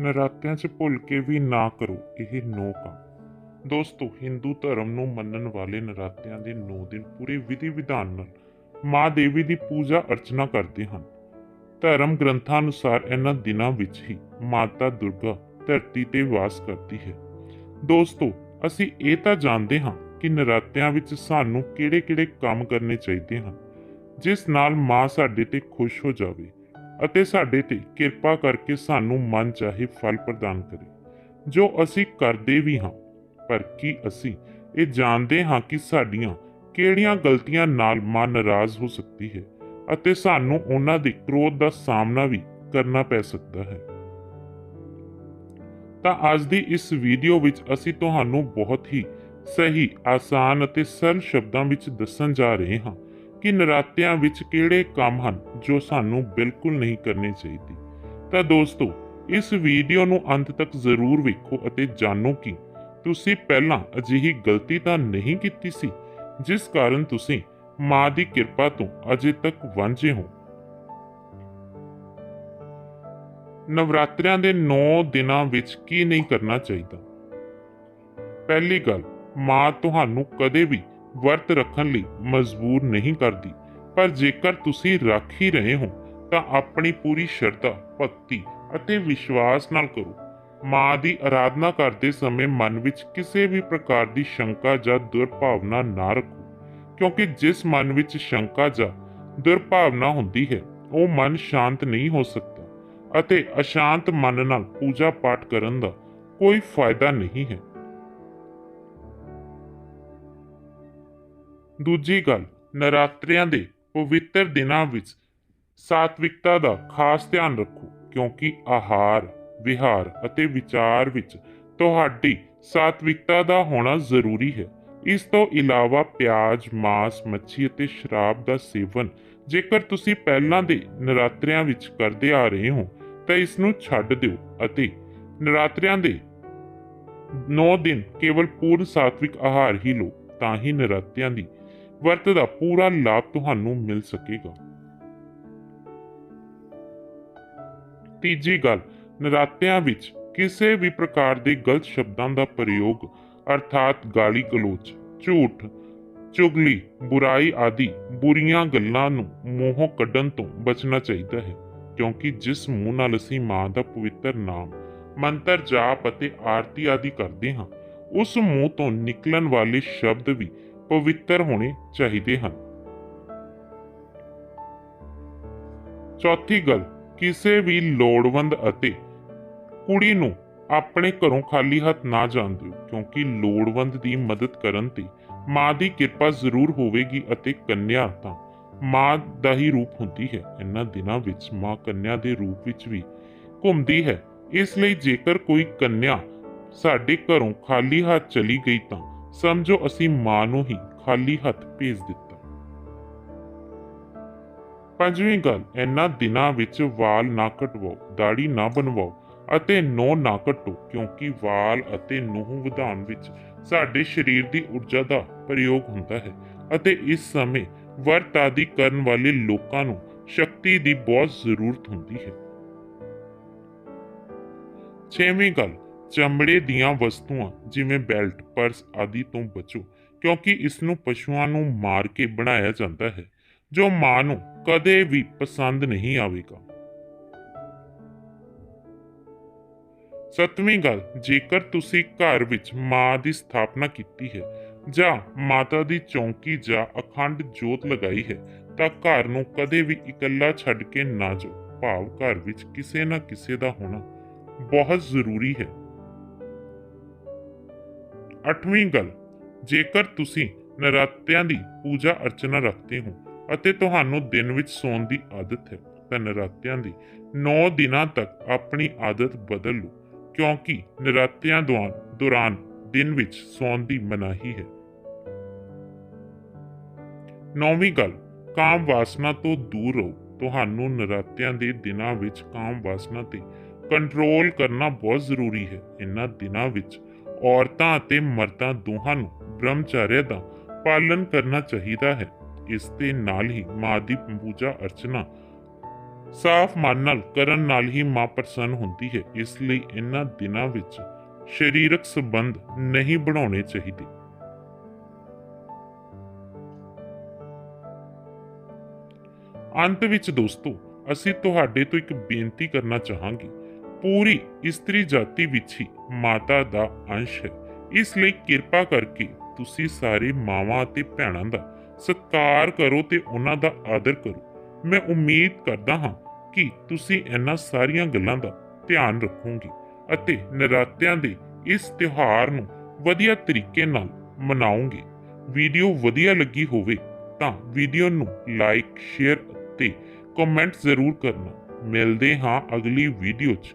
ਨਰਾਤਿਆਂ 'ਚ ਭੁੱਲ ਕੇ ਵੀ ਨਾ ਕਰੋ ਇਹ ਨੌ ਕੰਮ। ਦੋਸਤੋ, ਹਿੰਦੂ ਧਰਮ ਨੂੰ ਮੰਨਣ ਵਾਲੇ ਨਰਾਤਿਆਂ ਦੇ 9 ਦਿਨ ਪੂਰੇ ਵਿਧੀ ਵਿਧਾਨ ਨਾਲ ਮਾਂ ਦੇਵੀ ਦੀ ਪੂਜਾ ਅਰਚਨਾ ਕਰਦੇ ਹਨ। ਧਰਮ ਗ੍ਰੰਥਾਂ ਅਨੁਸਾਰ ਇਹਨਾਂ ਦਿਨਾਂ ਵਿੱਚ ਹੀ ਮਾਤਾ ਦੁਰਗਾ ਧਰਤੀ ਤੇ ਵਾਸ ਕਰਦੀ ਹੈ। ਦੋਸਤੋ, ਅਸੀਂ ਇਹ ਤਾਂ ਜਾਣਦੇ ਹਾਂ ਕਿ ਨਰਾਤਿਆਂ ਵਿੱਚ ਸਾਨੂੰ ਕਿਹੜੇ-ਕਿਹੜੇ ਕੰਮ ਕਰਨੇ ਚਾਹੀਦੇ ਹਨ, ਜਿਸ ਨਾਲ ਮਾਂ ਸਾਡੇ ਤੇ ਖੁਸ਼ ਹੋ ਜਾਵੇ। ਅਤੇ ਸਾਡੇ ਤੇ ਕਿਰਪਾ ਕਰਕੇ ਸਾਨੂੰ ਮਨ ਚਾਹੇ ਫਲ ਪ੍ਰਦਾਨ ਕਰੇ। ਜੋ ਅਸੀਂ ਕਰਦੇ ਵੀ ਹਾਂ, ਪਰ ਕੀ ਅਸੀਂ ਇਹ ਜਾਣਦੇ ਹਾਂ ਕਿ ਸਾਡੀਆਂ ਕਿਹੜੀਆਂ ਗਲਤੀਆਂ ਨਾਲ ਮਾਂ ਨਾਰਾਜ਼ ਹੋ ਸਕਦੀ ਹੈ ਅਤੇ ਸਾਨੂੰ ਉਹਨਾਂ ਦੇ ਕ੍ਰੋਧ ਦਾ ਸਾਹਮਣਾ ਵੀ ਕਰਨਾ ਪੈ ਸਕਦਾ ਹੈ। ਤਾਂ ਅੱਜ ਦੀ ਇਸ ਵੀਡੀਓ ਵਿੱਚ ਅਸੀਂ ਤੁਹਾਨੂੰ ਬਹੁਤ ਹੀ ਸਹੀ, ਆਸਾਨ ਅਤੇ ਸਰਲ ਸ਼ਬਦਾਂ ਵਿੱਚ ਦੱਸਣ ਜਾ ਰਹੇ ਹਾਂ ਕਿ ਨਰਾਤਿਆਂ ਵਿੱਚ ਕਿਹੜੇ ਕੰਮ ਹਨ ਜੋ ਸਾਨੂੰ ਬਿਲਕੁਲ ਨਹੀਂ ਕਰਨੇ ਚਾਹੀਦੇ? ਤਾਂ ਦੋਸਤੋ, ਇਸ ਵੀਡੀਓ ਨੂੰ ਅੰਤ ਤੱਕ ਜ਼ਰੂਰ ਵੇਖੋ ਅਤੇ ਜਾਣੋ ਕਿ ਤੁਸੀਂ ਪਹਿਲਾਂ ਅਜਿਹੀ ਗਲਤੀ ਤਾਂ ਨਹੀਂ ਕੀਤੀ ਸੀ, ਜਿਸ ਕਾਰਨ ਤੁਸੀਂ ਮਾਂ ਦੀ ਕਿਰਪਾ ਤੋਂ ਅਜੇ ਤੱਕ ਵਾਂਝੇ ਹੋ। ਨਵਰਾਤਰਿਆਂ ਦੇ 9 ਦਿਨਾਂ ਵਿੱਚ ਕੀ ਨਹੀਂ ਕਰਨਾ ਚਾਹੀਦਾ? ਪਹਿਲੀ ਗੱਲ, ਮਾਂ ਤੁਹਾਨੂੰ ਕਦੇ ਵੀ ਵਰਤ ਰੱਖਣ ਲਈ ਮਜਬੂਰ ਨਹੀਂ ਕਰਦੀ। ਪਰ ਜੇਕਰ ਤੁਸੀਂ ਰੱਖ ਹੀ ਰਹੇ ਹੋ, ਤਾਂ ਆਪਣੀ ਪੂਰੀ ਸ਼ਰਧਾ, ਭਗਤੀ ਅਤੇ ਵਿਸ਼ਵਾਸ ਨਾਲ ਕਰੋ। ਮਾਂ ਦੀ ਆਰਾਧਨਾ ਕਰਦੇ ਸਮੇਂ ਮਨ ਵਿੱਚ ਕਿਸੇ ਵੀ ਪ੍ਰਕਾਰ ਦੀ ਸ਼ੰਕਾ ਜਾਂ ਦੁਰਭਾਵਨਾ ਨਾ ਰੱਖੋ, ਕਿਉਂਕਿ ਜਿਸ ਮਨ ਵਿੱਚ ਸ਼ੰਕਾ ਜਾਂ ਦੁਰਭਾਵਨਾ ਹੁੰਦੀ ਹੈ, ਉਹ ਮਨ ਸ਼ਾਂਤ ਨਹੀਂ ਹੋ ਸਕਦਾ ਅਤੇ ਅਸ਼ਾਂਤ ਮਨ ਨਾਲ ਪੂਜਾ ਪਾਠ ਕਰਨ ਦਾ ਕੋਈ ਫਾਇਦਾ ਨਹੀਂ ਹੈ। ਦੂਜੀ ਗੱਲ, ਨਰਾਤਰਿਆਂ ਦੇ ਪਵਿੱਤਰ ਦਿਨਾਂ ਵਿੱਚ ਸਾਤਵਿਕਤਾ ਦਾ ਖਾਸ ਧਿਆਨ ਰੱਖੋ, ਕਿਉਂਕਿ ਆਹਾਰ, ਵਿਹਾਰ ਅਤੇ ਵਿਚਾਰ ਵਿੱਚ ਤੁਹਾਡੀ ਸਾਤਵਿਕਤਾ ਦਾ ਹੋਣਾ ਜ਼ਰੂਰੀ ਹੈ। ਇਸ ਤੋਂ ਇਲਾਵਾ ਪਿਆਜ਼, ਮਾਸ, ਮੱਛੀ ਅਤੇ ਸ਼ਰਾਬ ਦਾ ਸੇਵਨ, ਜੇਕਰ ਤੁਸੀਂ ਪਹਿਲਾਂ ਦੇ ਨਰਾਤਰਿਆਂ ਵਿੱਚ ਕਰਦੇ ਆ ਰਹੇ ਹੋ, ਤਾਂ ਇਸ ਨੂੰ ਛੱਡ ਦਿਓ ਅਤੇ ਨਰਾਤਰਿਆਂ ਦੇ 9 ਦਿਨ ਕੇਵਲ ਪੂਰਨ ਸਾਤਵਿਕ ਆਹਾਰ ਹੀ ਲਓ, ਤਾਂ ਹੀ ਨਰਾਤਿਆਂ ਦੀ ਵਰਤ ਦਾ ਪੂਰਾ ਲਾਭ ਤੁਹਾਨੂੰ ਮਿਲ ਸਕੇਗਾ। ਤੀਜੀ ਗੱਲ, ਨਰਾਤਿਆਂ ਵਿੱਚ ਕਿਸੇ ਵੀ ਪ੍ਰਕਾਰ ਦੇ ਗਲਤ ਸ਼ਬਦਾਂ ਦਾ ਪ੍ਰਯੋਗ, ਅਰਥਾਤ ਗਾਲੀ ਗਲੋਚ ਝੂਠ, ਚੁਗਲੀ, ਬੁਰਾਈ ਆਦਿ ਬੁਰੀਆਂ ਗੱਲਾਂ ਨੂੰ ਮੂੰਹੋਂ ਕੱਢਣ ਤੋਂ ਬਚਣਾ ਚਾਹੀਦਾ ਹੈ, ਕਿਉਂਕਿ ਜਿਸ ਮੂੰਹ ਨਾਲ ਅਸੀਂ ਮਾਂ ਦਾ ਪਵਿੱਤਰ ਨਾਮ, ਮੰਤਰ, ਜਾਪ ਅਤੇ ਆਰਤੀ ਆਦਿ ਕਰਦੇ ਹਾਂ, ਉਸ ਮੂੰਹ ਤੋਂ ਨਿਕਲਣ ਵਾਲੇ ਸ਼ਬਦ ਵੀ ਪਵਿੱਤਰ ਹੋਣੇ ਚਾਹੀਦੇ ਹਨ। ਚੌਥੀ ਗੱਲ, ਕਿਸੇ ਵੀ ਲੋੜਵੰਦ ਅਤੇ ਕੁੜੀ ਨੂੰ ਆਪਣੇ ਘਰੋਂ ਖਾਲੀ ਹੱਥ ਨਾ ਜਾਣ ਦਿਓ, ਕਿਉਂਕਿ ਲੋੜਵੰਦ ਦੀ ਮਦਦ ਕਰਨ ਤੇ ਮਾਂ ਦੀ ਕਿਰਪਾ ਜ਼ਰੂਰ ਹੋਵੇਗੀ ਅਤੇ ਕੰਨਿਆ ਤਾਂ ਮਾਂ ਦਾ ਹੀ ਰੂਪ ਹੁੰਦੀ ਹੈ। ਇਹਨਾਂ ਦਿਨਾਂ ਵਿੱਚ ਮਾਂ ਕੰਨਿਆ ਦੇ ਰੂਪ ਵਿੱਚ ਵੀ ਘੁੰਮਦੀ ਹੈ। ਇਸ ਲਈ ਜੇਕਰ ਕੋਈ ਕੰਨਿਆ ਸਾਡੇ ਘਰੋਂ ਖਾਲੀ ਹੱਥ ਚਲੀ ਗਈ ਤਾਂ ਸਮਝੋ ਅਸੀਂ ਮਾਂ ਨੂੰ ਹੀ ਖਾਲੀ ਹੱਥ ਭੇਜ ਦਿੱਤਾ। ਪੰਜਵੀਂ ਗੱਲ, ਇਹਨਾਂ ਦਿਨਾਂ ਵਿੱਚ ਵਾਲ ਨਾ ਕਟਵਾਓ ਦਾੜੀ ਨਾ ਬਣਵਾਓ ਅਤੇ ਨੋ ਨਾ ਕੱਟੋ, ਕਿਉਂਕਿ ਵਾਲ ਅਤੇ ਨੂਹ ਵਿਧਾਨ ਵਿੱਚ ਸਾਡੇ ਸਰੀਰ ਦੀ ਊਰਜਾ ਦਾ ਪ੍ਰਯੋਗ ਹੁੰਦਾ ਹੈ ਅਤੇ ਇਸ ਸਮੇਂ ਵਰਤ ਆਦਿ ਕਰਨ ਵਾਲੇ ਲੋਕਾਂ ਨੂੰ ਸ਼ਕਤੀ ਦੀ ਬਹੁਤ ਜ਼ਰੂਰਤ ਹੁੰਦੀ ਹੈ। ਛੇਵੀਂ ਗੱਲ ਚਮੜੇ ਦੀਆਂ ਵਸਤੂਆਂ, ਜਿਵੇਂ ਬੈਲਟ, ਪਰਸ ਆਦਿ ਤੋਂ ਬਚੋ, ਕਿਉਂਕਿ ਇਸ ਨੂੰ ਪਸ਼ੂਆਂ ਨੂੰ ਮਾਰ ਕੇ ਬਣਾਇਆ ਜਾਂਦਾ ਹੈ, ਜੋ ਮਾਂ ਨੂੰ ਕਦੇ ਵੀ ਪਸੰਦ ਨਹੀਂ ਆਵੇਗਾ। ਸੱਤਵੀਂ ਗੱਲ, ਜੇਕਰ ਤੁਸੀਂ ਘਰ ਵਿੱਚ ਮਾਂ ਦੀ ਸਥਾਪਨਾ ਕੀਤੀ ਹੈ, ਜਾਂ ਮਾਤਾ ਦੀ ਚੌਂਕੀ ਜਾਂ ਅਖੰਡ ਜੋਤ ਲਗਾਈ ਹੈ, ਤਾਂ ਘਰ ਨੂੰ ਕਦੇ ਵੀ ਇਕੱਲਾ ਛੱਡ ਕੇ ਨਾ ਜਾਓ। ਭਾਵ ਘਰ ਵਿੱਚ ਕਿਸੇ ਨਾ ਕਿਸੇ ਦਾ ਹੋਣਾ ਬਹੁਤ ਜ਼ਰੂਰੀ ਹੈ। ਅੱਠਵੀਂ ਗੱਲ, ਜੇਕਰ ਤੁਸੀਂ ਨਰਾਤਿਆਂ ਦੀ ਪੂਜਾ ਅਰਚਨਾ ਰੱਖਦੇ ਹੋ ਅਤੇ ਤੁਹਾਨੂੰ ਦਿਨ ਵਿੱਚ ਸੌਣ ਦੀ ਆਦਤ ਹੈ, ਤਾਂ ਨਰਾਤਿਆਂ ਦੀ 9 ਦਿਨਾਂ ਤੱਕ ਆਪਣੀ ਆਦਤ ਬਦਲ ਲਓ, ਕਿਉਂਕਿ ਨਰਾਤਿਆਂ ਦੌਰਾਨ ਦਿਨ ਵਿੱਚ ਸੌਣ ਦੀ ਮਨਾਹੀ ਹੈ। ਨੌਵੀਂ ਗੱਲ, ਕਾਮ ਵਾਸਨਾ ਤੋਂ ਦੂਰ ਰਹੋ। ਤੁਹਾਨੂੰ ਨਰਾਤਿਆਂ ਦੇ ਦਿਨਾਂ ਵਿੱਚ ਕਾਮ ਵਾਸਨਾ ਤੇ ਕੰਟਰੋਲ ਕਰਨਾ ਬਹੁਤ ਜ਼ਰੂਰੀ ਹੈ। ਇਹਨਾਂ ਦਿਨਾਂ ਵਿੱਚ ਔਰਤਾਂ ਅਤੇ ਮਰਦਾਂ ਦੋਹਾਂ ਨੂੰ ਬ੍ਰਹਮਚਾਰਿਆ ਦਾ ਪਾਲਨ ਕਰਨਾ ਚਾਹੀਦਾ ਹੈ। ਇਸ ਦੇ ਨਾਲ ਹੀ ਮਾਂ ਦੀ ਪੂਜਾ ਅਰਚਨਾ ਸਾਫ਼ ਮਨ ਨਾਲ ਕਰਨ ਨਾਲ ਹੀ ਮਾਂ ਪ੍ਰਸੰਨ ਹੁੰਦੀ ਹੈ। ਇਸ ਲਈ ਇਹਨਾਂ ਦਿਨਾਂ ਵਿੱਚ ਸਰੀਰਕ ਸੰਬੰਧ ਨਹੀਂ ਬਣਾਉਣੇ ਚਾਹੀਦੇ। ਅੰਤ ਵਿੱਚ ਦੋਸਤੋ, ਅਸੀਂ ਤੁਹਾਡੇ ਤੋਂ ਇੱਕ ਬੇਨਤੀ ਕਰਨਾ ਚਾਹਾਂਗੇ ਪੂਰੀ ਇਸਤਰੀ ਜਾਤੀ ਵਿੱਚ ਹੀ ਮਾਤਾ ਦਾ ਅੰਸ਼ ਹੈ। ਇਸ ਲਈ ਕਿਰਪਾ ਕਰਕੇ ਤੁਸੀਂ ਸਾਰੇ ਮਾਵਾਂ ਅਤੇ ਭੈਣਾਂ ਦਾ ਸਤਿਕਾਰ ਕਰੋ ਤੇ ਉਹਨਾਂ ਦਾ ਆਦਰ ਕਰੋ। ਮੈਂ ਉਮੀਦ ਕਰਦਾ ਹਾਂ ਕਿ ਤੁਸੀਂ ਇਹਨਾਂ ਸਾਰੀਆਂ ਗੱਲਾਂ ਦਾ ਧਿਆਨ ਰੱਖੋਗੇ ਅਤੇ ਨਰਾਤਿਆਂ ਦੇ ਇਸ ਤਿਉਹਾਰ ਨੂੰ ਵਧੀਆ ਤਰੀਕੇ ਨਾਲ ਮਨਾਓਗੇ। ਵੀਡੀਓ ਵਧੀਆ ਲੱਗੀ ਹੋਵੇ ਤਾਂ ਵੀਡੀਓ ਨੂੰ ਲਾਈਕ, ਸ਼ੇਅਰ ਅਤੇ ਕਮੈਂਟ ਜ਼ਰੂਰ ਕਰਨਾ। ਮਿਲਦੇ ਹਾਂ ਅਗਲੀ ਵੀਡੀਓ 'ਚ।